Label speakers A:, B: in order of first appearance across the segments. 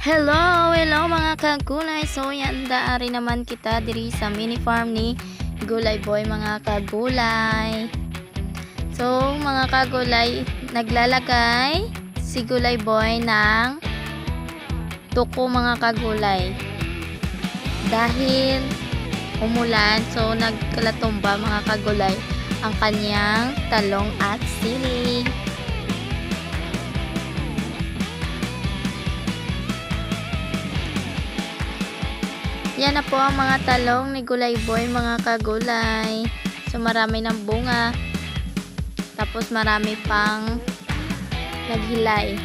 A: Hello, hello mga kagulay. So yan daari naman kita diri sa mini farm ni Gulay Boy mga kagulay. So mga kagulay, naglalagay si Gulay Boy ng tuko mga kagulay. Dahil umulan, so nagkalatumba mga kagulay ang kanyang talong at sili. Yan na po ang mga talong ni Gulay Boy, mga kagulay. So marami ng bunga. Tapos marami pang naghilay.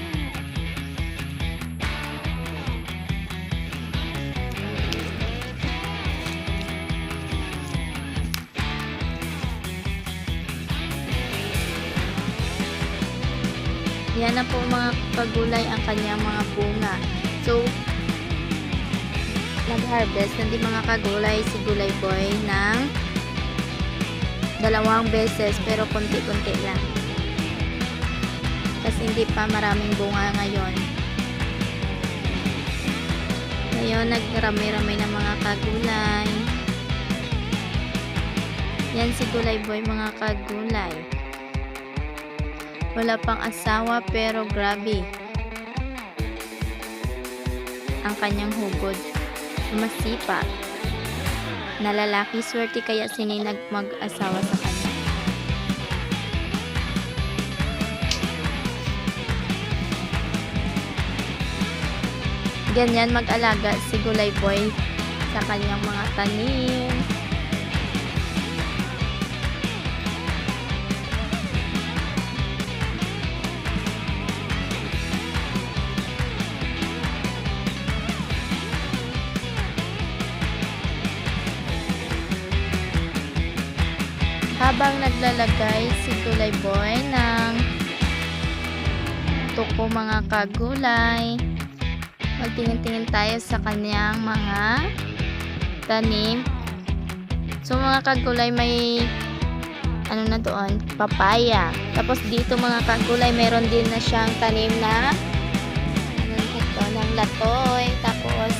A: Yan na po mga kagulay ang kanyang mga bunga. So, nag-harvest ng mga kagulay si Gulay Boy ng dalawang beses pero konti-konti lang. Kasi hindi pa maraming bunga ngayon. Ngayon, nagrami-rami ng mga kagulay. Yan si Gulay Boy mga kagulay. Wala pang asawa pero grabe. Ang kanyang hugod masipag na lalaki swerte kaya sininag mag-asawa sa kanya. Ganyan mag-alaga si Gulay Boy sa kanyang mga tanim. Habang naglalagay si Gulay Boy ng tuko mga kagulay magtingin-tingin tayo sa kanyang mga tanim. So mga kagulay may ano na doon? Papaya. Tapos dito mga kagulay meron din na siyang tanim na ano ito? Ng latoy. Tapos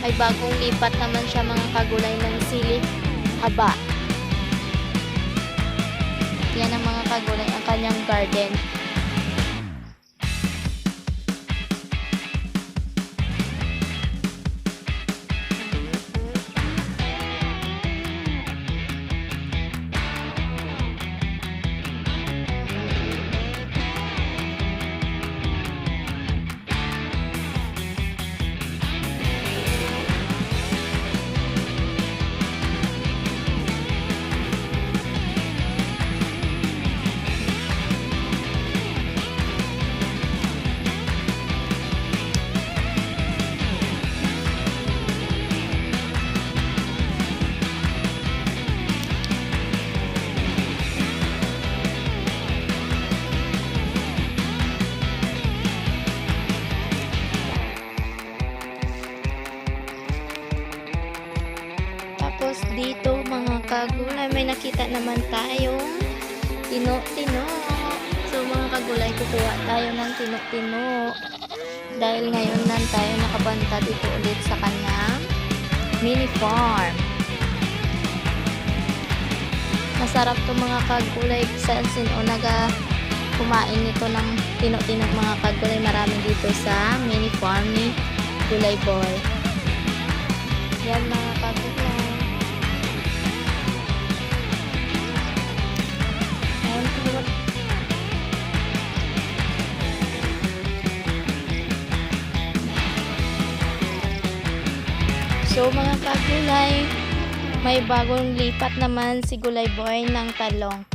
A: may bagong lipat naman siya mga kagulay ng sili haba yan ang mga kagulay ang kanyang garden. Tapos dito mga kagulay, may nakita naman tayong tino-tino. So mga kagulay, kukuha tayo ng tino-tino. Dahil ngayon lang tayo nakabanta dito ulit sa kanyang mini farm. Masarap to mga kagulay sa sino naga kumain nito ng tino-tino mga kagulay. Marami dito sa mini farm ni Gulay Boy. Yan mga So mga kagulay, may bagong lipat naman si Gulay Boy ng talong.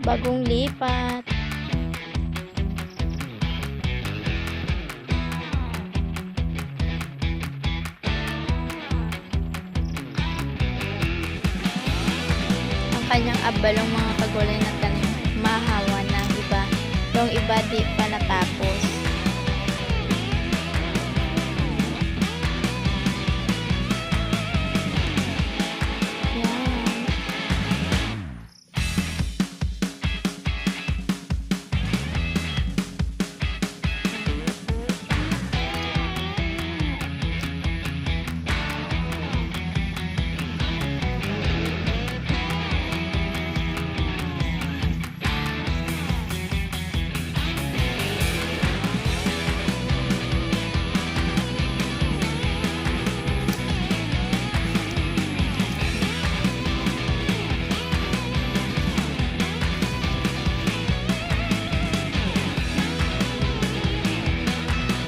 A: Bagong lipat. ang kanyang abalong mga kagulay na tanim mahawa na iba. Yung iba di pa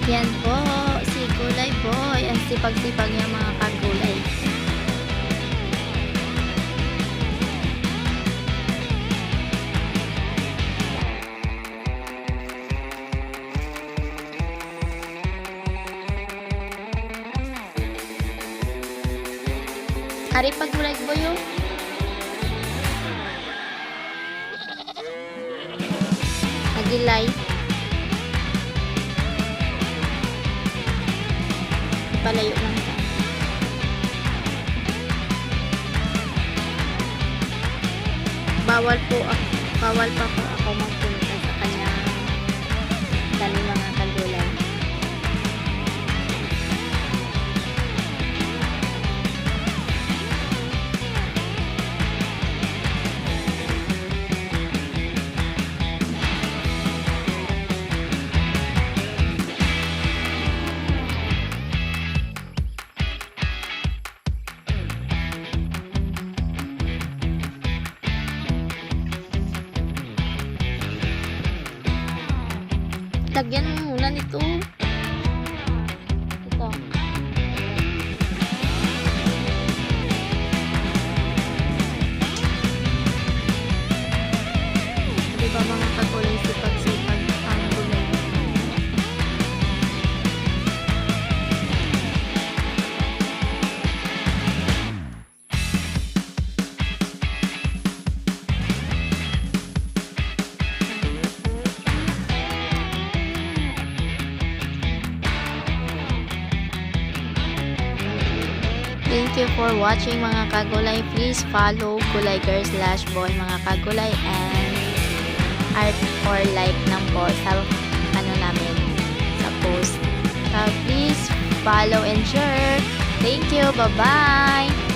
A: Yan po, si Gulay Boy. Ang sipag-sipag niya mga kagulay. Ari pag Gulay Boy oh. Palayo lang siya. Bawal po ako, bawal pa po ako Lagyan mo muna nito. Thank you for watching mga kagulay. Please follow Gulay Girl slash boy mga kagulay and art or like ng po sa ano namin sa post. So, please follow and share. Thank you. Bye-bye.